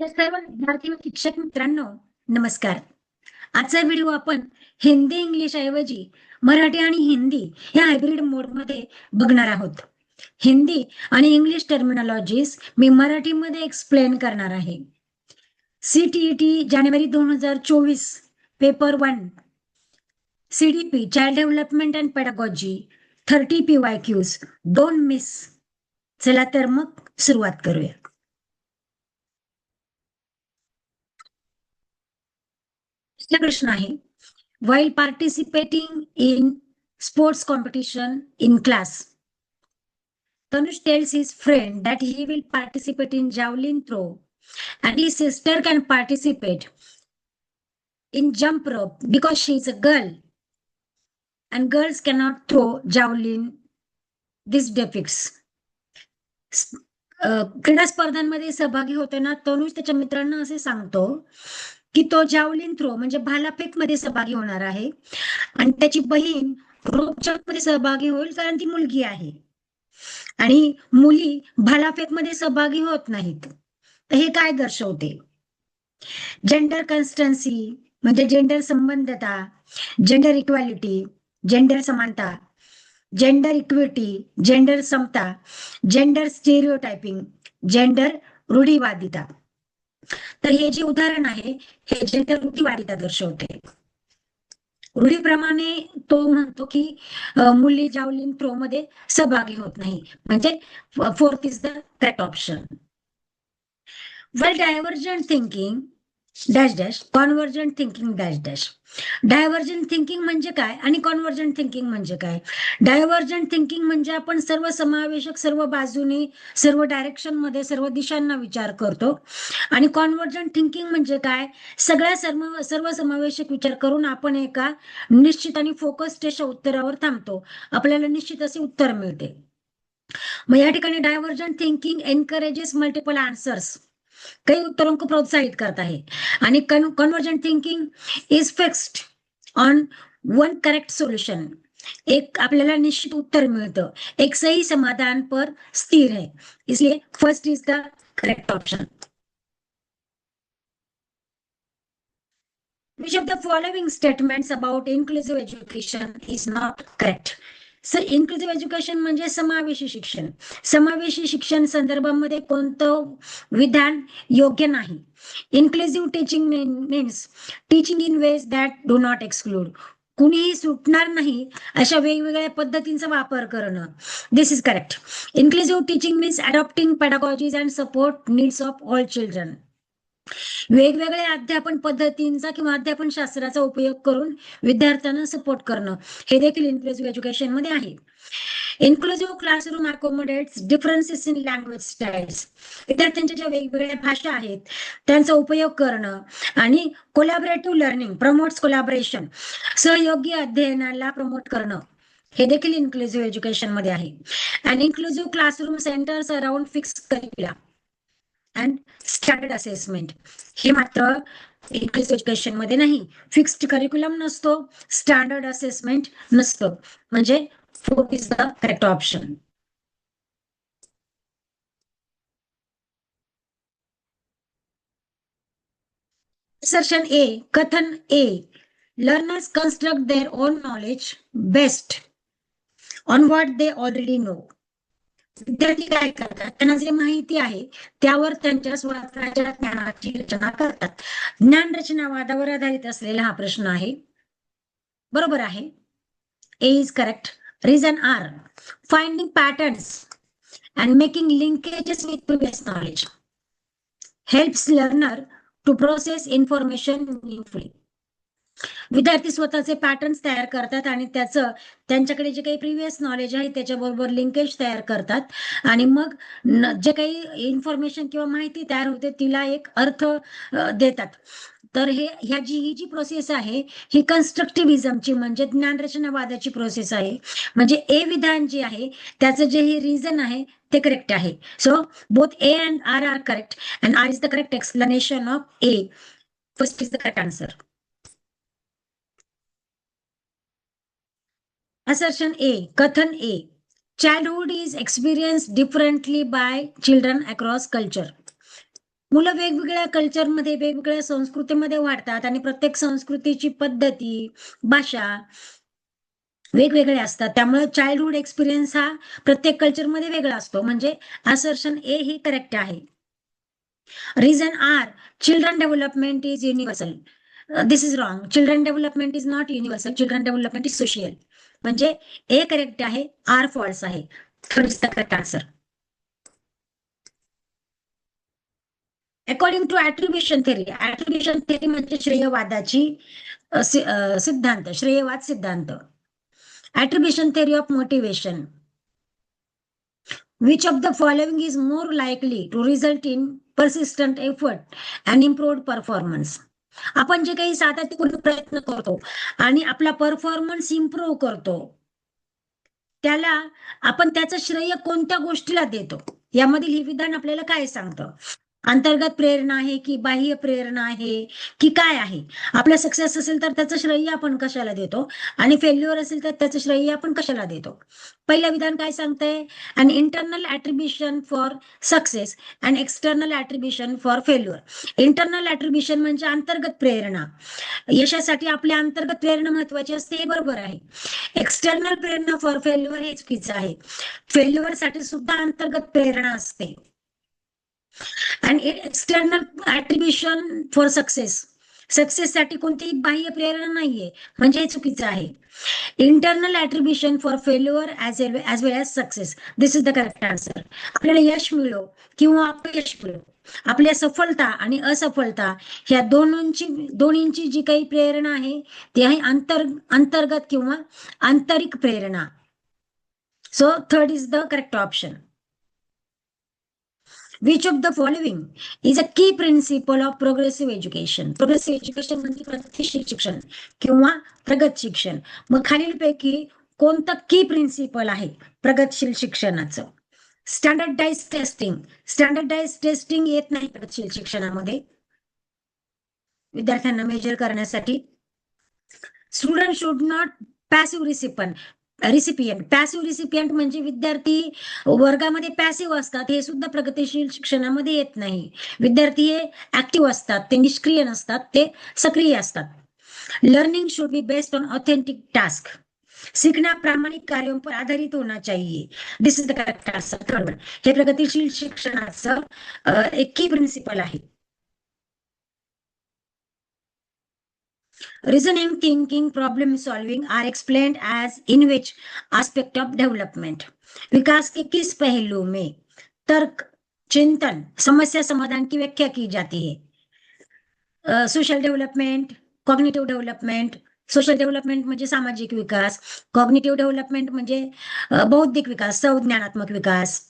तर सर्व व शिक्षक मित्रांनो नमस्कार. आजचा व्हिडिओ आपण हिंदी इंग्लिश ऐवजी मराठी आणि हिंदी या हायब्रिड मोडमध्ये बघणार आहोत. हिंदी आणि इंग्लिश टर्मिनॉलॉजीज मी मराठीमध्ये एक्सप्लेन करणार आहे. सीटीईटी जानेवारी दोन हजार चोवीस paper one CDP child development and pedagogy thirty P Y Qs दोन मिस चला तर मग सुरुवात करूया. दुसरा प्रश्न आहे while participating in sports competition in class Tanush tells his friend that he will participate in javelin throw and his sister can participate in jump rope because she is a girl and girls cannot throw javelin this depicts स- अ, क्रीडा स्पर्धांमध्ये सहभागी होताना तनुज त्याच्या मित्रांना असे सांगतो की तो जावलिन थ्रो म्हणजे भालाफेकमध्ये सहभागी होणार आहे. आणि त्याची बहीण रोपचकमध्ये सहभागी होईल कारण ती मुलगी आहे. आणि मुली भालाफेकमध्ये सहभागी होत नाहीत. तर हे काय दर्शवते? जेंडर कन्स्टन्सी म्हणजे जेंडर संबंधता जेंडर इक्वॅलिटी जेंडर समानता जेंडर इक्विटी जेंडर समता जेंडर स्टेरिओटायपिंग जेंडर रूढीवादिता. तर हे जे उदाहरण आहे हे जेंडर रूढीवादिता दर्शवते. रूढीप्रमाणे तो म्हणतो की मुली जावलिन थ्रो मध्ये सहभागी होत नाही. म्हणजे fourth is the correct option well divergent thinking dash dash convergent thinking dash dash. Divergent thinking म्हणजे काय आणि कॉन्व्हर्जंट थिंकिंग म्हणजे काय? डायव्हर्जंट थिंकिंग म्हणजे आपण सर्व समावेशक सर्व बाजूनी सर्व डायरेक्शनमध्ये सर्व दिशांना विचार करतो. आणि कॉन्व्हर्जंट थिंकिंग म्हणजे काय? सगळ्या सर्व सर्व समावेशक विचार करून आपण एका निश्चित आणि फोकस्ड अशा उत्तरावर थांबतो. आपल्याला निश्चित असे उत्तर मिळते. मग या ठिकाणी divergent thinking encourages multiple answers काही उत्तरों को प्रोत्साहित करता है आणि convergent thinking is fixed on one correct solution एक आपल्याला निश्चित उत्तर मिळतं. एक सही समाधान पर स्थिर है इसलिए first is the correct option Which of the following statements about inclusive education is not correct? Sir inclusive education म्हणजे समावेशी शिक्षण. समावेशी शिक्षण संदर्भामध्ये कोणतं विधान योग्य नाही. Inclusive teaching means teaching in ways that do not exclude कुणीही सुटणार नाही अशा वेगवेगळ्या पद्धतींचा वापर करणं. This is correct inclusive teaching means adopting pedagogies and support needs of all children वेगवेगळ्या अध्यापन पद्धतींचा किंवा अध्यापन शास्त्राचा उपयोग करून विद्यार्थ्यांना सपोर्ट करणं हे देखील इन्क्लुझिव्ह एज्युकेशनमध्ये आहे. Inclusive classroom accommodates differences in language styles विद्यार्थ्यांच्या ज्या वेगवेगळ्या भाषा आहेत त्यांचा उपयोग करणं आणि कोलॅबरेटिव्ह लर्निंग प्रमोट्स कोलॅबरेशन सहयोगी अध्ययनाला प्रमोट करणं हे देखील इन्क्लुझिव्ह एज्युकेशनमध्ये आहे. And inclusive classroom centres around fix curricula and standard assessment हे मात्र इंग्लिश एज्युकेशनमध्ये नाही. फिक्स्ड करिक्युलम नसतो. स्टँडर्ड असेसमेंट नसतं. म्हणजे fourth is the correct option Assertion A, कथन A. Learners construct their own knowledge best on what they already know. विद्यार्थी काय करतात? त्यांना जे माहिती आहे त्यावर त्यांच्या स्वतःच्या ज्ञानाची रचना करतात. ज्ञान रचना वादावर आधारित असलेला हा प्रश्न आहे. बरोबर आहे? A is correct reason R finding patterns and making linkages with previous knowledge helps learner to process information meaningfully विद्यार्थी स्वतःचे पॅटर्न्स तयार करतात आणि त्याचं त्यांच्याकडे जे काही प्रिव्हियस नॉलेज आहे त्याच्याबरोबर लिंकेज तयार करतात. आणि मग जे काही इन्फॉर्मेशन किंवा माहिती तयार होते तिला एक अर्थ देतात. तर हे ह्या जी ही जी प्रोसेस आहे ही कन्स्ट्रक्टिव्हिजमची म्हणजे ज्ञानरचनावादाची प्रोसेस आहे. म्हणजे ए विधान जे आहे त्याचं जे हे रिझन आहे ते करेक्ट आहे. So both A and R are correct and R is the correct explanation of A first is the correct answer Assertion A, Kathan A. Childhood is experienced differently by children across culture. मुलं वेगवेगळ्या कल्चरमध्ये वेगवेगळ्या संस्कृतीमध्ये वाढतात आणि प्रत्येक संस्कृतीची पद्धती भाषा वेगवेगळे असतात. त्यामुळे चाइल्डहुड एक्सपिरियन्स हा प्रत्येक कल्चरमध्ये वेगळा असतो. म्हणजे असर्शन ए ही करेक्ट आहे. Reason R children development is universal this is wrong children development is not universal children development is social म्हणजे ए करेक्ट आहे आर फॉल्स आहे. According to attribution theory attribution theory म्हणजे श्रेयवादाची सिद्धांत श्रेयवाद सिद्धांत. Attribution theory of motivation which of the following is more likely to result in persistent effort and improved performance आपण जे काही सातत्यपूर्ण प्रयत्न करतो आणि आपला परफॉर्मन्स इम्प्रूव्ह करतो. त्याला आपण त्याचं श्रेय कोणत्या गोष्टीला देतो? यामधील हे विधान आपल्याला काय सांगतं? अंतर्गत प्रेरणा आहे की बाह्य प्रेरणा आहे की काय आहे? आपला सक्सेस असेल तर त्याचं श्रेय आपण कशाला देतो? आणि फेल्युअर असेल तर त्याचं श्रेय आपण कशाला देतो? पहिलं विधान काय सांगतंय? An internal attribution for success and external attribution for failure internal attribution म्हणजे अंतर्गत प्रेरणा. यशासाठी आपली अंतर्गत प्रेरणा महत्वाची असते हे बरोबर आहे. एक्सटर्नल प्रेरणा फॉर फेल्युअर हे चुकीचं आहे. फेल्युअरसाठी सुद्धा अंतर्गत प्रेरणा असते. आणि external attribution for success success साठी कोणतीही बाह्य प्रेरणा नाहीये. म्हणजे हे चुकीचं आहे. Internal attribution for failure as as well as success this is the correct answer आपल्याला यश मिळो किंवा अपयश मिळो. आपल्या सफलता आणि असफलता ह्या दोनची दोन्हींची जी काही प्रेरणा आहे ती आहे अंतर अंतर्गत किंवा आंतरिक प्रेरणा. So third is the correct option which of the following is a key principle of progressive education progressive education म्हणजे प्रतिष्ठित शिक्षण किंवा प्रगत शिक्षण. मग खालीलपैकी कोणतं की प्रिन्सिपल आहे प्रगतशील शिक्षणाचं? स्टँडर्डाइज टेस्टिंग स्टँडर्डाइज टेस्टिंग येत नाही प्रगतशील शिक्षणामध्ये. विद्यार्थ्यांना मेजर करण्यासाठी. Student should not passive रिसिपन recipient passive recipient म्हणजे विद्यार्थी वर्गामध्ये पॅसिव्ह असतात हे सुद्धा प्रगतिशील शिक्षणामध्ये येत नाही. विद्यार्थी हे ऍक्टिव्ह असतात ते निष्क्रिय नसतात ते सक्रिय असतात. Learning should be based on authentic task सीखना प्रामाणिक कार्यों पर आधारित होना चाहिए. This is the correct answer third one हे प्रगतिशील शिक्षणाचं एक की प्रिन्सिपल आहे. Reasoning, thinking, problem solving are explained as in which aspect of development. विकास के किस पहलू में तर्क चिंतन समस्या समाधान की व्याख्या की जाती है social development cognitive development social development म्हणजे सामाजिक विकास कॉग्निटिव्ह डेव्हलपमेंट म्हणजे बौद्धिक विकास संज्ञानात्मक विकास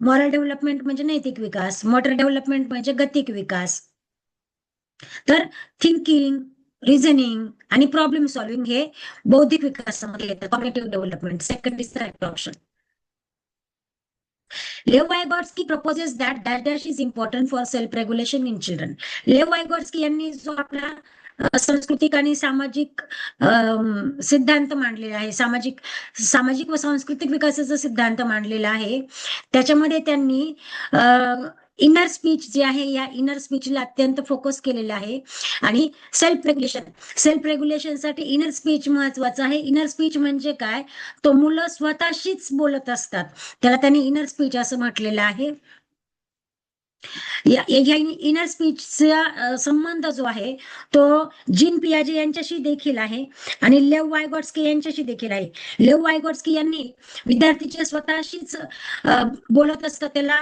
मॉरल डेव्हलपमेंट म्हणजे नैतिक विकास मोटर डेव्हलपमेंट म्हणजे गतिक विकास तर थिंकिंग रिझनिंग आणि प्रॉब्लेम सॉल्विंग हे बौद्धिक विकासामध्ये येतात cognitive development second is option Lev Vygotsky proposes that dash dash is important for self regulation in children. लेव वायगॉट्स्की यांनी जो आपला सांस्कृतिक आणि सामाजिक सिद्धांत मांडलेला आहे सामाजिक सामाजिक व सांस्कृतिक विकासाचा सिद्धांत मांडलेला आहे त्याच्यामध्ये त्यांनी इनर स्पीच जे आहे या इनर स्पीचला अत्यंत फोकस केलेला आहे. आणि सेल्फ रेग्युलेशन सेल्फ रेग्युलेशनसाठी इनर स्पीच महत्वाचं आहे. इनर स्पीच म्हणजे काय? तो मुलं स्वतःशीच बोलत असतात. त्याला त्यांनी इनर स्पीच असं म्हटलेलं आहे. या इनर स्पीचचा संबंध जो आहे तो जिन पियाजे यांच्याशी देखील आहे आणि लेव वायगॉट्स्की यांच्याशी देखील आहे. लेव वायगॉट्स्की यांनी विद्यार्थीचे स्वतःशीच बोलत असतं त्याला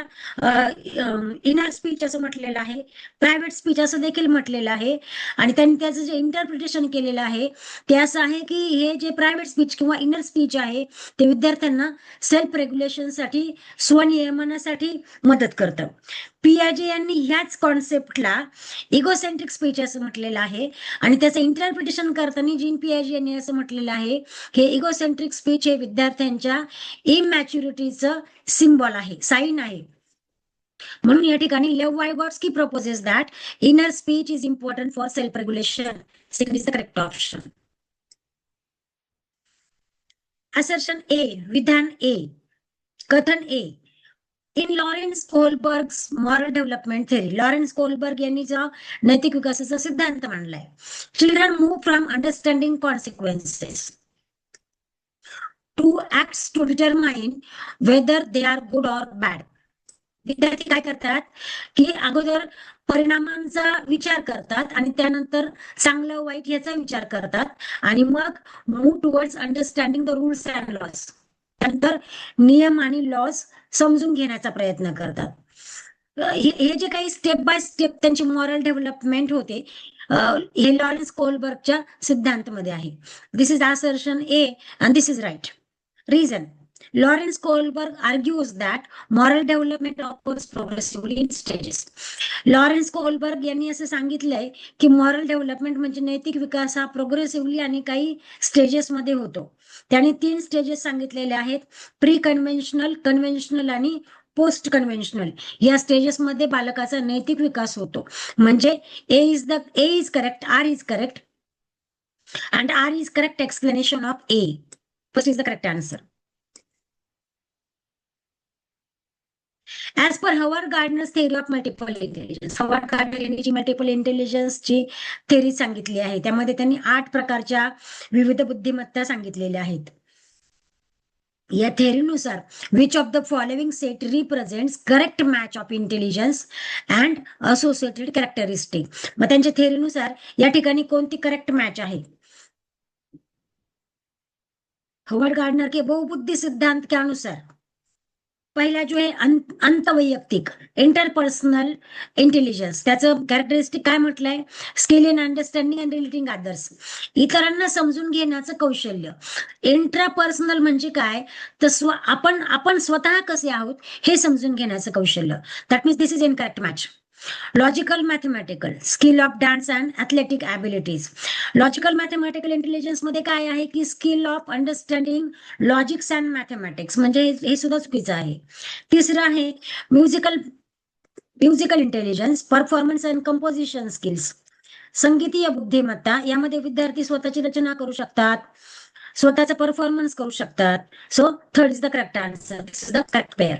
इनर स्पीच असं म्हटलेलं आहे प्रायव्हेट स्पीच असं देखील म्हटलेलं आहे आणि त्यांनी त्याचं जे इंटरप्रिटेशन केलेलं आहे ते असं आहे की हे जे प्रायव्हेट स्पीच किंवा इनर स्पीच आहे ते विद्यार्थ्यांना सेल्फ रेग्युलेशनसाठी स्वनियमनासाठी मदत करतं. पियाजे यांनी ह्याच कॉन्सेप्टला इगोसेंट्रिक स्पीच असं म्हटलेलं आहे. आणि त्याचं इंटरप्रिटेशन करताना जीन पियाजे यांनी असं म्हटलेलं आहे हे इगोसेंट्रिक स्पीच हे विद्यार्थ्यांच्या इमॅच्युरिटीचं सिम्बॉल आहे साईन आहे. म्हणून या ठिकाणी Lev Vygotsky proposes that inner speech is important for self regulation second is the correct option assertion A विधान ए कथन A in Lawrence Kohlberg moral development theory Lawrence Kohlberg यांनी ज्या नैतिक विकासाचा सिद्धांत मांडलाय children move from understanding consequences to act to determine whether they are good or bad विद्यार्थी काय करतात? की अगोदर परिणामांचा विचार करतात आणि त्यानंतर चांगलं वाईट याचा विचार करतात आणि मग move towards understanding the rules and laws त्यानंतर नियम आणि लॉस समजून घेण्याचा प्रयत्न करतात. हे जे काही स्टेप बाय स्टेप त्यांची मॉरल डेव्हलपमेंट होते हे लॉरेन्स कोलबर्गच्या सिद्धांत मध्ये आहे. This is assertion A and this is right reason Lawrence Kohlberg argues that moral development offers progressively in stages Lawrence Kohlberg यांनी असं सांगितलंय की मॉरल डेव्हलपमेंट म्हणजे नैतिक विकास हा प्रोग्रेसिव्हली आणि काही स्टेजेस मध्ये होतो. त्याने तीन स्टेजेस सांगितलेले आहेत. प्री कन्व्हेन्शनल कन्व्हेन्शनल आणि पोस्ट कन्व्हेन्शनल या स्टेजेसमध्ये बालकाचा नैतिक विकास होतो. म्हणजे A is the A is correct R is correct and R is correct explanation of A first is the correct answer as per Howard Gardner's theory of multiple intelligence Howard Gardner यांनी जी multiple इंटेलिजन्सची theory सांगितली आहे त्यामध्ये त्यांनी आठ प्रकारच्या विविध बुद्धिमत्ता सांगितलेल्या आहेत. या थेअरीनुसार which of the following set represents correct match of intelligence and associated characteristic मग त्यांच्या थेअरीनुसार या ठिकाणी कोणती करेक्ट मॅच आहे? हवर्ड गार्डनर के बहुबुद्धी सिद्धांत के अनुसार पहिला जो आहे अंत अंतवैयक्तिक इंटरपर्सनल इंटेलिजन्स त्याचं कॅरेक्टरिस्टिक काय म्हटलंय? Skill in understanding and relating others इतरांना समजून घेण्याचं कौशल्य. इंट्रापर्सनल म्हणजे काय? तर स्व आपण आपण स्वतः कसे आहोत हे समजून घेण्याचं कौशल्य. That means this is in correct match logical mathematical skill of dance and athletic abilities logical mathematical इंटेलिजन्समध्ये काय आहे की skill of understanding logics and mathematics म्हणजे हे- सुद्धा चुकीचं आहे. तिसरं आहे musical musical intelligence performance and composition skills संगीतीय बुद्धिमत्ता यामध्ये विद्यार्थी स्वतःची रचना करू शकतात. स्वतःचा परफॉर्मन्स करू शकतात. So third is the correct answer is the correct pair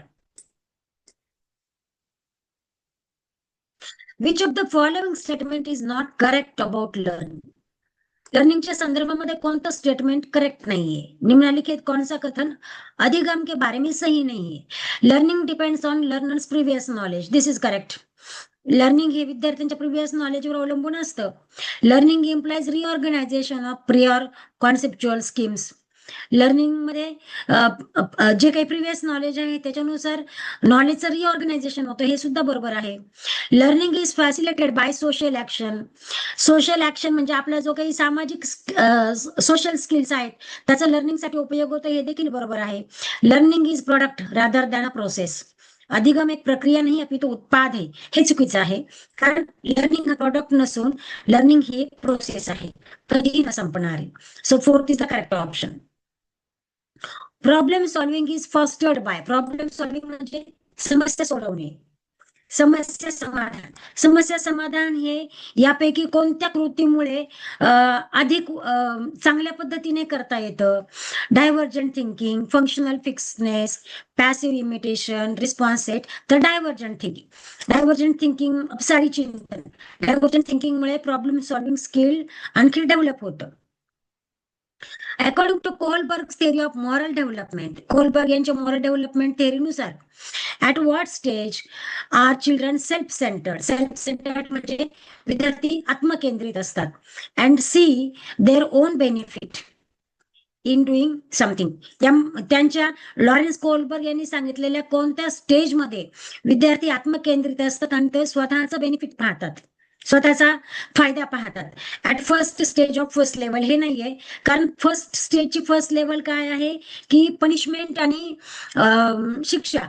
which of the following statement is not correct about learning लर्निंगच्या संदर्भामध्ये कोणतं स्टेटमेंट करेक्ट नाहीये? निम्नलिखित कौन सा कथन? अधिगम के बारे में सही नहीं है learning depends on learners previous knowledge this is correct learning हे विद्यार्थ्यांच्या प्रिव्हियस नॉलेजवर अवलंबून असतं. Learning implies reorganisation of prior conceptual schemes लर्निंगमध्ये जे काही प्रिव्हियस नॉलेज आहे त्याच्यानुसार नॉलेजचं रिऑर्गनायझेशन होतं हे सुद्धा बरोबर आहे. Learning is facilitated by social action social action म्हणजे आपला जो काही सामाजिक सोशल स्किल्स आहेत त्याचा लर्निंगसाठी उपयोग होतो हे देखील बरोबर आहे. Learning is product rather than a process अधिगम एक प्रक्रिया नाही अपितु उत्पाद आहे हे चुकीचं आहे. कारण लर्निंग हा प्रॉडक्ट नसून लर्निंग ही एक प्रोसेस आहे. कधीही न संपणारी. So fourth is the correct option problem solving is fostered by problem solving म्हणजे समस्या सोडवणे. समस्या समाधान. समस्या समाधान हे यापैकी कोणत्या कृतीमुळे अधिक चांगल्या पद्धतीने करता येतं? Divergent thinking functional fixedness passive imitation response set तर डायव्हर्जंट थिंकिंग डायव्हर्जंट थिंकिंग अपसारी चिंतन डायव्हर्जंट थिंकिंगमुळे प्रॉब्लेम सॉल्विंग स्किल आणखी डेव्हलप होतं. According to Kohlberg theory of moral development Kohlberg यांच्या moral development थेअरीनुसार at what stage are children self centred self centred म्हणजे विद्यार्थी आत्मकेंद्रित असतात. And see their own benefit in doing something त्यांच्या Lawrence Kohlberg यांनी सांगितलेल्या कोणत्या स्टेजमध्ये विद्यार्थी आत्मकेंद्रित असतात आणि ते स्वतःचं बेनिफिट पाहतात? स्वतःचा फायदा पाहतात. At first stage of first level हे नाहीये. कारण फर्स्ट स्टेजची फर्स्ट लेवल काय आहे? की पनिशमेंट आणि शिक्षा.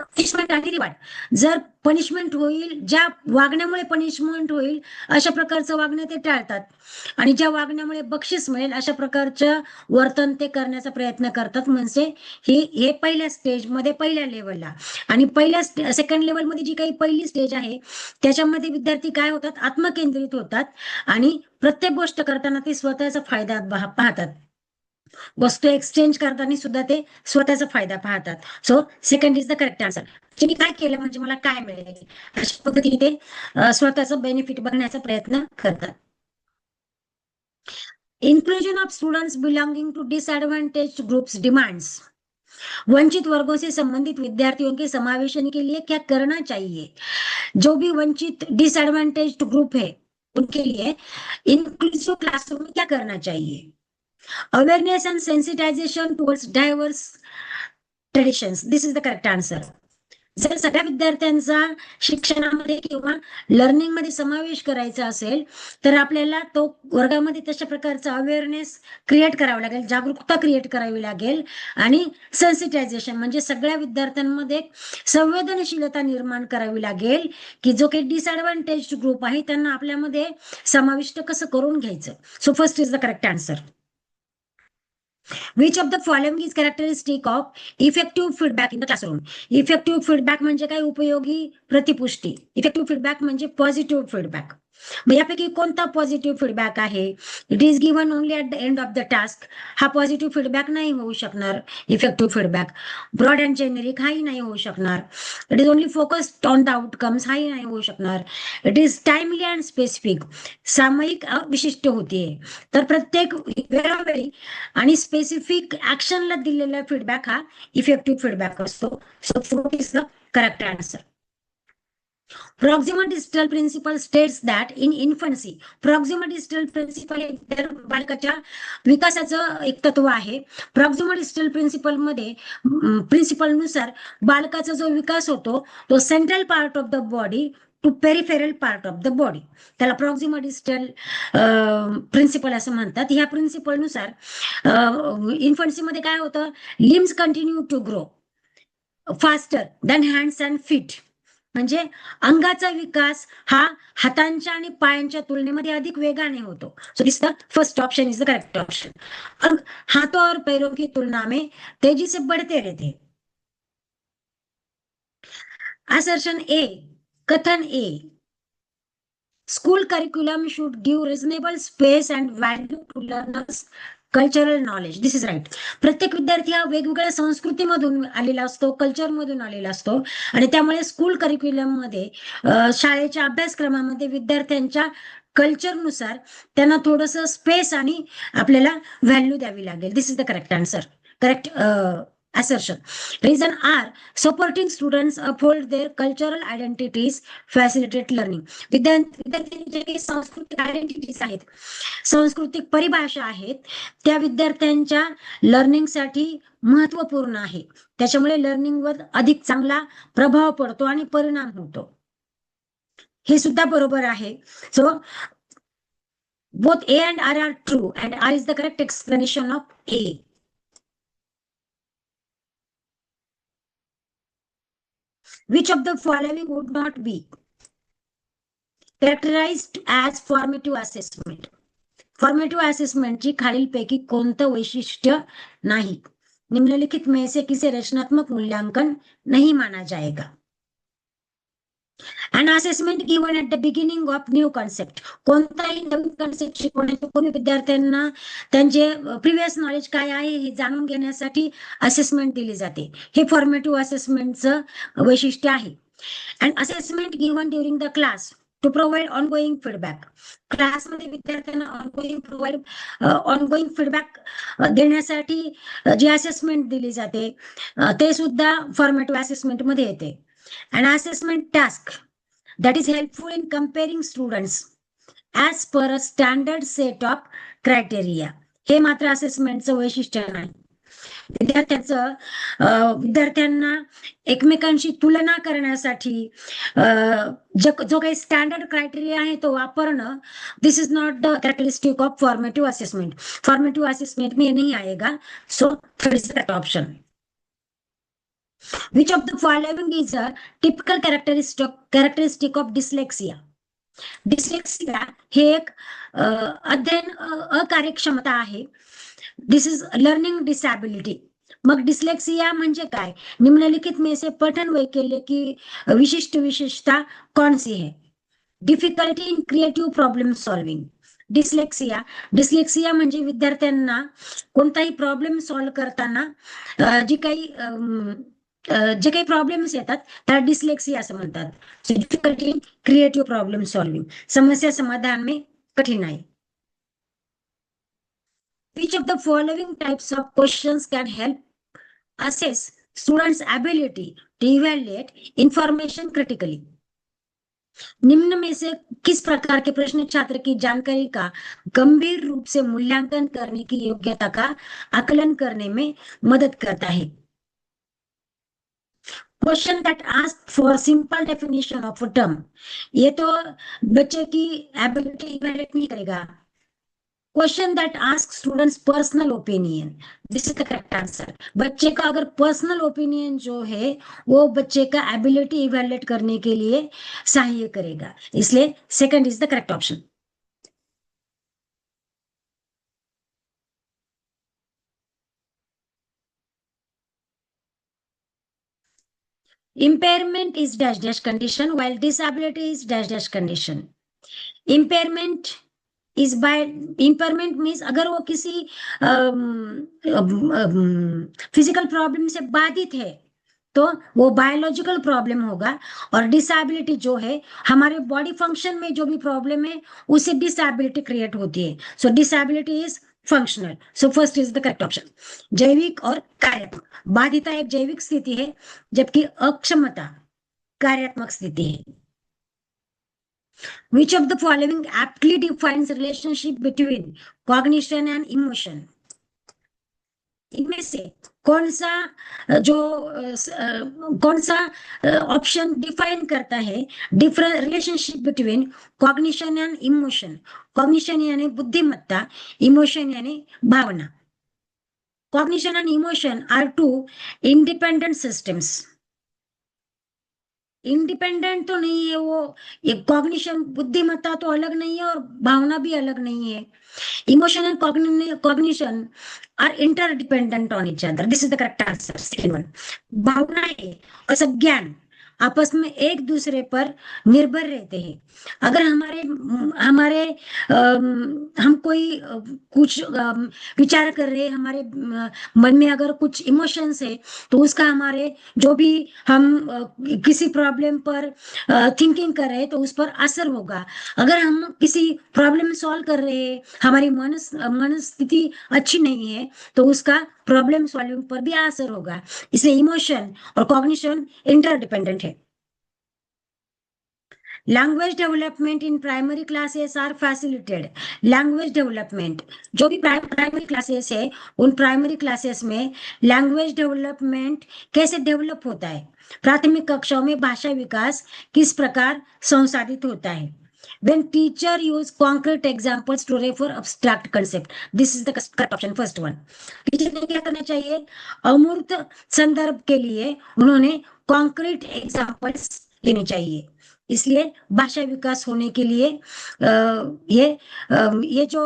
पनिशमेंट आणि वाट. जर पनिशमेंट होईल ज्या वागण्यामुळे पनिशमेंट होईल अशा प्रकारचं वागणं ते टाळतात. आणि ज्या वागण्यामुळे बक्षीस मिळेल अशा प्रकारचं वर्तन ते करण्याचा प्रयत्न करतात. म्हणजे हे हे पहिल्या स्टेजमध्ये पहिल्या लेवलला आणि पहिल्या सेकंड लेवलमध्ये जी काही पहिली स्टेज आहे त्याच्यामध्ये विद्यार्थी काय होतात? आत्मकेंद्रित होतात. आणि प्रत्येक गोष्ट करताना ते स्वतःचा फायदा पाहतात. वस्तू एक्सचेंज करताना सुद्धा ते स्वतःचा फायदा पाहतात. So second is the correct answer मी काय केलं म्हणजे मला काय मिळेल? अशा पद्धतीने ते स्वतःचा बेनिफिट बघण्याचा प्रयत्न करतात. Inclusion of students belonging to disadvantage groups demands वंचित वर्गों से संबंधित विद्यार्थियों के समावेशन के लिए क्या करना चाहिए? जो भी वंचित डिसएडवांटेज ग्रुप है उनके लिए इंक्लूसिव क्लासरूम में क्या करना चाहिए? Awareness and sensitisation towards diverse traditions this is the correct answer जर सगळ्या विद्यार्थ्यांचा शिक्षणामध्ये किंवा लर्निंगमध्ये समावेश करायचा असेल तर आपल्याला तो वर्गामध्ये तशा प्रकारचा अवेअरनेस क्रिएट करावा लागेल जागरूकता क्रिएट करावी लागेल आणि सेन्सिटायझेशन म्हणजे सगळ्या विद्यार्थ्यांमध्ये संवेदनशीलता निर्माण करावी लागेल की जो काही डिसएडव्हान्टेज ग्रुप आहे त्यांना आपल्यामध्ये समाविष्ट कसं करून घ्यायचं? So first is the correct answer which of the following is characteristic of effective feedback in the classroom effective feedback म्हणजे काय? उपयोगी प्रतिपुष्टी. इफेक्टिव्ह फीडबॅक म्हणजे पॉझिटिव्ह फीडबॅक यापैकी कोणता पॉझिटिव्ह फीडबॅक आहे? It is given only at the end of the task हा positive feedback नाही होऊ शकणार. Effective feedback broad and generic हाही नाही होऊ शकणार. It is only focused on the outcomes हाही नाही होऊ शकणार. It is timely and specific सामायिक विशिष्ट होतीये तर प्रत्येक वेळोवेळी आणि स्पेसिफिक ऍक्शनला दिलेला फीडबॅक हा इफेक्टिव्ह फीडबॅक असतो. So fourth is the correct answer Proximal distal principle states that in infancy, proximal distal principle हे बालकाच्या विकासाचं एक तत्व आहे. प्रॉक्सिमल डिस्टल प्रिन्सिपलमध्ये प्रिन्सिपलनुसार बालकाचा जो विकास होतो तो central part of the body to peripheral part of the body त्याला प्रॉक्सिमल डिस्टल प्रिन्सिपल असं म्हणतात. ह्या प्रिन्सिपलनुसार इन्फन्सीमध्ये काय होतं? Limbs continue to grow faster than hands and feet म्हणजे अंगाचा विकास हा हातांच्या आणि पायांच्या तुलनेमध्ये अधिक वेगाने होतो. So this the first option is the correct option हाथों और पैरों की तुलना में तेजी से बढ़ते रहते. असर्शन ए कथन A school curriculum should give reasonable space and value to learners cultural knowledge this is right प्रत्येक विद्यार्थी हा वेगवेगळ्या संस्कृतीमधून आलेला असतो कल्चरमधून आलेला असतो. आणि त्यामुळे स्कूल करिक्युलममध्ये शाळेच्या अभ्यासक्रमामध्ये विद्यार्थ्यांच्या कल्चरनुसार त्यांना थोडस स्पेस आणि आपल्याला व्हॅल्यू द्यावी लागेल. This is the correct answer correct assertion. Reason are supporting students uphold their cultural identities facilitate learning. विद्यार्थ्यांचे जे काही सांस्कृतिक आयडेंटिटीज आहेत सांस्कृतिक परिभाषा आहेत त्या विद्यार्थ्यांच्या लर्निंगसाठी महत्त्वपूर्ण आहे. त्याच्यामुळे लर्निंगवर अधिक चांगला प्रभाव पडतो आणि परिणाम होतो. हे सुद्धा बरोबर आहे. So both A and R are true and R is the correct explanation of A which of the following would not be characterized as formative assessment formative असेसमेंटची खालीलपैकी कोणतं वैशिष्ट्य नाही निम्नलिखित में से किसे रचनात्मक मूल्यांकन नहीं माना जाएगा and assessment given at the beginning of new concept कोणताही नवीन कॉन्सेप्ट शिकवण्याच्या पूर्वी विद्यार्थ्यांना त्यांचे प्रिव्हियस नॉलेज काय आहे हे जाणून घेण्यासाठी असेसमेंट दिली जाते. हे फॉर्मेटिव्ह असेसमेंटचं वैशिष्ट्य आहे. And assessment given during the class to provide ongoing feedback क्लासमध्ये विद्यार्थ्यांना ऑनगोईंग प्रोव्हाइड ऑनगोईंग फीडबॅक देण्यासाठी जी असेसमेंट दिली जाते ते सुद्धा फॉर्मेटिव्ह असेसमेंटमध्ये येते. And assessment task that is helpful in comparing students as per a standard set of criteria. हे मात्र असेसमेंटचं वैशिष्ट्य नाही. विद्यार्थ्याचं विद्यार्थ्यांना एकमेकांशी तुलना करण्यासाठी जो काही स्टँडर्ड क्रायटेरिया आहे तो वापरणं this is not the characteristic of formative assessment formative assessment मी नाही आहे का? So third is option Which of the following is a typical characteristic characteristic of dyslexia? Dyslexia हे एक अध्ययन अकार्यक्षमता आहे. दिस इज लर्निंग डिसॅबिलिटी मग डिस्लेक्सिया म्हणजे काय? निम्नलिखित में से पठन वैकल्य की विशिष्ट विशेषता कौन सी है difficulty in creative problem solving dyslexia dyslexia म्हणजे विद्यार्थ्यांना कोणताही प्रॉब्लेम सॉल्व्ह करताना जी काही जे काही प्रॉब्लेम्स येतात त्याला डिस्लेक्सिया असं म्हणतात. डिफिकल्टी क्रिएटिव्ह प्रॉब्लेम सॉल्विंग समस्या समाधान में कठिनाई Which of the following types of questions can help assess students' ability to evaluate information critically? निम्न में से किस प्रकार के प्रश्न छात्र की जानकारी का गंभीर रूप से मूल्यांकन करने की योग्यता का आकलन करने में मदद करता है? Question that ask for simple definition of term ये तो बच्चे की एबिलिटी इवेल्युएट नहीं करेगा। Question that ask students personal opinion this is the correct answer बच्चे का अगर पर्सनल ओपिनियन जो है, वो बच्चे का एबिलिटी इवेल्युएट करने के लिए सहाय्य करेगा। इसलिए second is the correct option impairment is dash dash condition while disability is dash dash condition impairment is by impairment means अगर वो किसी फ़िज़िकल प्रॉब्लम से बाधित है तो वो बायोलॉजिकल प्रॉब्लम होगा और डिसेबिलिटी जो है हमारे बॉडी फ़ंक्शन में जो भी प्रॉब्लम है उससे डिसेबिलिटी क्रिएट होती है so disability is functional so first is the correct option जैविक और कार्यात्मक। बाधिता एक जैविक स्थिति है, जबकि अक्षमता कार्यात्मक स्थिति है। Which of the following aptly defines relationship between cognition and emotion? इनमें से कौन सा, जो कौन सा ऑप्शन डिफाइन करता है different relationship between cognition and emotion cognition याने बुद्धिमत्ता इमोशन याने भावना. Cognition and emotion are two independent systems independent तो नहीं है वो ये कॉग्निशन बुद्धिमत्ता तो अलग नहीं है और भावना भी अलग नहीं है. Emotion and cognition are interdependent on each other this is the correct answer second one भावनाएं और संज्ञान आपस में एक दूसरे पर निर्भर रहते हैं। अगर हमारे हमारे अम, हम कोई कुछ विचार कर रहे हैं हमारे मन में अगर कुछ इमोशंस है तो उसका हमारे जो भी हम किसी प्रॉब्लम पर थिंकिंग कर रहे हैं तो उस पर असर होगा। अगर हम किसी प्रॉब्लम सॉल्व कर रहे हैं हमारी मनस मनस्थिति अच्छी नहीं है तो उसका प्रॉब्लम सॉल्विंग पर भी असर होगा। इसलिए इमोशन और कॉग्निशन इंटरडिपेंडेंट है। Language development in primary classes are facilitated language development जो भी प्राइमरी क्लासेस है, उन प्राइमरी क्लासेस में लैंग्वेज डेवलपमेंट कैसे डेवलप होता है? प्राथमिक कक्षाओं में भाषा विकास किस प्रकार संसाधित होता है? When teacher use concrete examples to refer abstract concept. This is the correct option, first one. Teacher ने क्या करना चाहिए? अमूर्त संदर्भ के लिए उन्होंने कॉन्क्रीट एग्जाम्पल्स लेने चाहिए। इसलिए भाषा विकास होने के लिए ये ये जो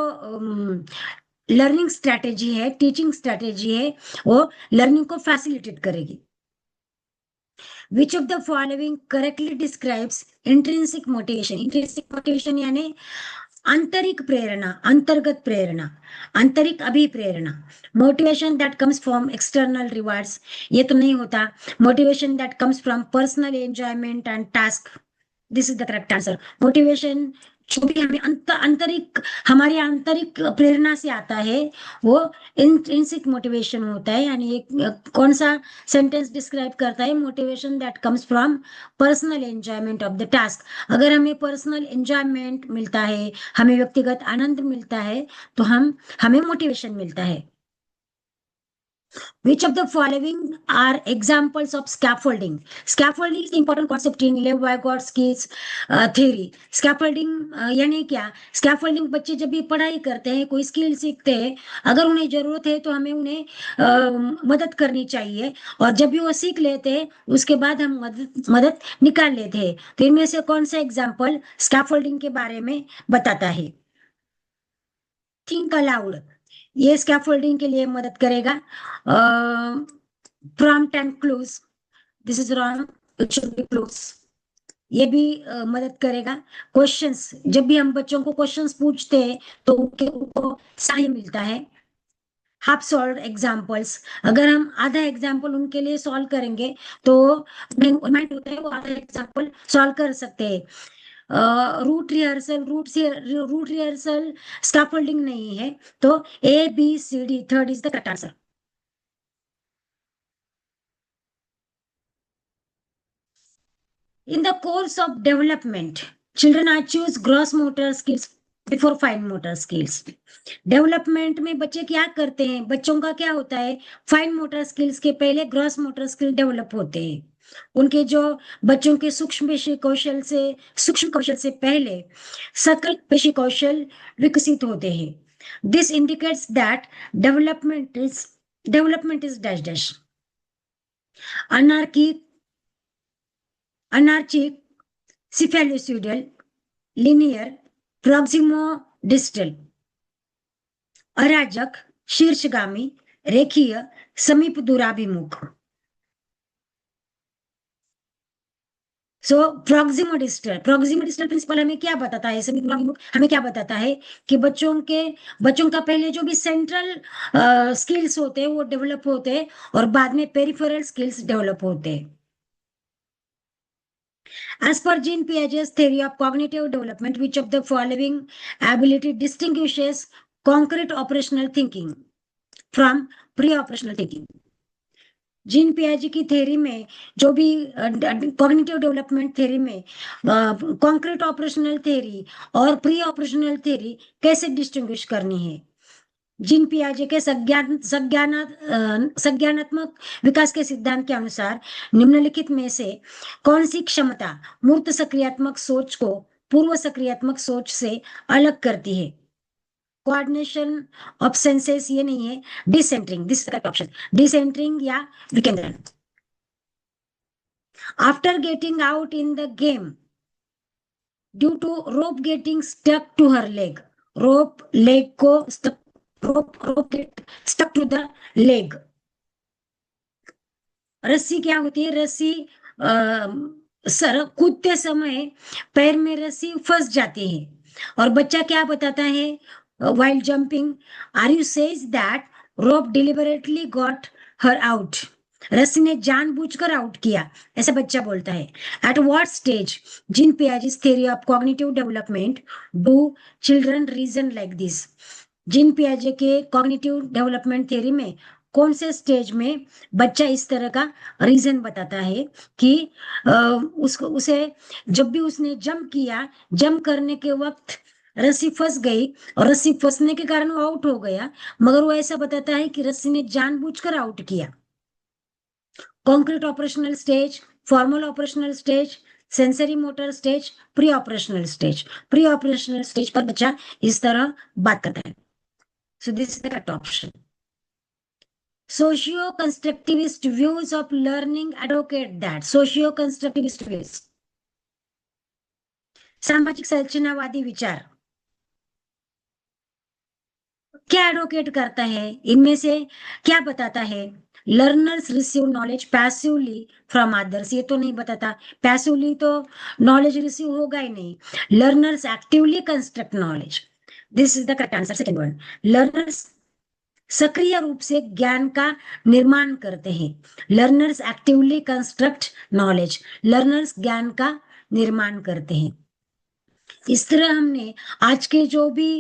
लर्निंग स्ट्रैटेजी है टीचिंग स्ट्रैटेजी है, वो लर्निंग को फैसिलिटेट करेगी। Which of the following correctly describes intrinsic motivation? Intrinsic motivation यानी आंतरिक प्रेरणा, अंतर्गत प्रेरणा, आंतरिक अभिप्रेरणा। Motivation that comes from external rewards ये तो नहीं होता। Motivation that comes from personal enjoyment and task this is the correct answer motivation जो भी हमें अंत आंतरिक हमारी आंतरिक प्रेरणा से आता है, वो इंट्रिंसिक मोटिवेशन होता है, यानी एक, कौन सा सेंटेंस डिस्क्राइब करता है motivation that comes from personal enjoyment of the task अगर हमें पर्सनल एंजॉयमेंट मिलता है, हमें व्यक्तिगत आनंद मिलता है तो हम, हमें मोटिवेशन मिलता है। Which of the following are examples of scaffolding? Scaffolding is important concept in Lev Vygotsky's uh, theory. Scaffolding uh, यानी क्या? स्कैफोल्डिंग बच्चे जब भी पढ़ाई करते हैं कोई स्किल सीखते हैं अगर उन्हें ज़रूरत है तो हमें उन्हें अ, मदद करनी चाहिए। और जब भी वो सीख लेते हैं उसके बाद हम मदद मदद निकाल लेते हैं। तो इनमें से कौन सा एग्ज़ाम्पल स्कैफोल्डिंग के बारे में बताता है? थिंक अलाउड ये स्कैफोल्डिंग के लिए मदद करेगा। Prompt and close this is wrong it should be close ये भी अ, मदद करेगा। क्वेश्चंस जब भी हम बच्चों को क्वेश्चंस पूछते हैं तो उनके उनको सही मिलता है। हाफ़ सॉल्व एग्जाम्पल्स अगर हम आधा एग्ज़ाम्पल उनके लिए सॉल्व करेंगे तो माइंड होता है वो आधा एग्ज़ाम्पल सॉल्व कर सकते हैं। Rote rehearsal rote rote rehearsal scaffolding नहीं है तो A B C D third is the correct answer In the course of development, children are choose gross motor skills before fine motor skills development में बच्चे क्या करते हैं? बच्चों का क्या होता है? फाइन मोटर स्किल्स के पहले ग्रॉस मोटर स्किल डेवलप होते हैं। उनके जो बच्चों के सूक्ष्म पेशी कौशल से सूक्ष्म कौशल से पहले सकल पेशी कौशल विकसित होते हैं। This indicates that development is development is dash dash anarchy anarchic, cephalosuidal, linear, proximo-distal, अराजक शीर्षगामी रेखीय समीप दूराभिमुख so proximo distal proximo distal principle हमें क्या बताता है हमें क्या बताता है कि बच्चों के बच्चों का पहले जो भी सेंट्रल स्किल्स uh, होते हैं वो डेवलप होते हैं और बाद में पेरिफेरल स्किल्स डेवलप होते हैं As per Jean Piaget's theory of cognitive development, which of the following ability distinguishes concrete operational thinking from pre-operational thinking? Jean Piazzi की थेरी में, जो भी कॉग्निटिव डेवलपमेंट थेरी में कॉन्क्रीट ऑपरेशनल थेरी और pre operational theory कैसे distinguish करनी है? जिन पियाजे के संज्ञान संज्ञानात्मक विकास के सिद्धांत के अनुसार निम्नलिखित में से कौन सी क्षमता मूर्त सक्रियात्मक सोच को पूर्व सक्रियात्मक सोच से अलग करती है? कोऑर्डिनेशन ऑफ़ सेंसेस ये नहीं है डिसेंटरिंग दिस ऑप्शन डिसेंटरिंग या विकेंद्रण after getting out in the game due to rope getting stuck to her leg rope leg को stuck rope rope get stuck to the leg. रस्सी क्या होती है? रस्सी सर, कूदते समय पैर में रस्सी फंस जाती है। और बच्चा क्या बताता है? Wild jumping are you says that rope deliberately got her out रस्सी ने जानबूझकर आउट किया, ऐसा बच्चा बोलता है। At what stage Jean Piaget's theory of cognitive development do children reason like this Jean पियाजे के कॉग्निटिव डेवलपमेंट थ्योरी में, कौन से स्टेज में बच्चा इस तरह का रीजन बताता है कि उसको उसे जब भी उसने जंप किया जंप करने के वक्त रस्सी फंस गई और रस्सी फंसने के कारण वो आउट हो गया मगर वो ऐसा बताता है कि रस्सी ने जानबूझकर out KIA concrete operational stage formal operational stage sensory motor stage pre operational stage pre operational stage पर बच्चा इस तरह बात करता है So this is the correct option. Socio-constructivist views of learning advocate that. Socio-constructivist views. सामाजिक संरचनावादी विचार क्या एडवोकेट करता है? इनमें से क्या बताता है? Learners receive knowledge passively from others ये तो नहीं बताता। पैसिवली तो नॉलेज रिसीव होगा ही नहीं। Learners actively construct knowledge this is the correct answer second one learners सक्रिय रूप से ज्ञान का निर्माण करते हैं। Learners actively construct knowledge learners ज्ञान का निर्माण करते हैं। इस तरह हमने आज के जो भी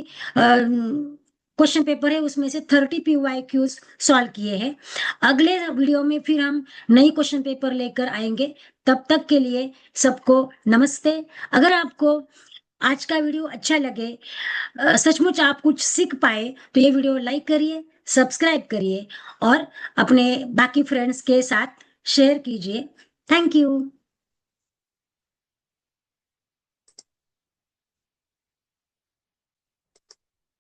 क्वेश्चन पेपर है, उसमें से thirty P Y Qs solve किए हैं। अगले वीडियो में फिर हम नई क्वेश्चन पेपर लेकर आएँगे। तब तक के लिए सबको नमस्ते। अगर आपको आज का वीडियो अच्छा लगे सचमुच आप कुछ सीख पाए तो ये वीडियो लाइक करिए, सब्सक्राइब करिए और अपने बाकी फ्रेंड्स के साथ शेयर कीजिए। Thank you.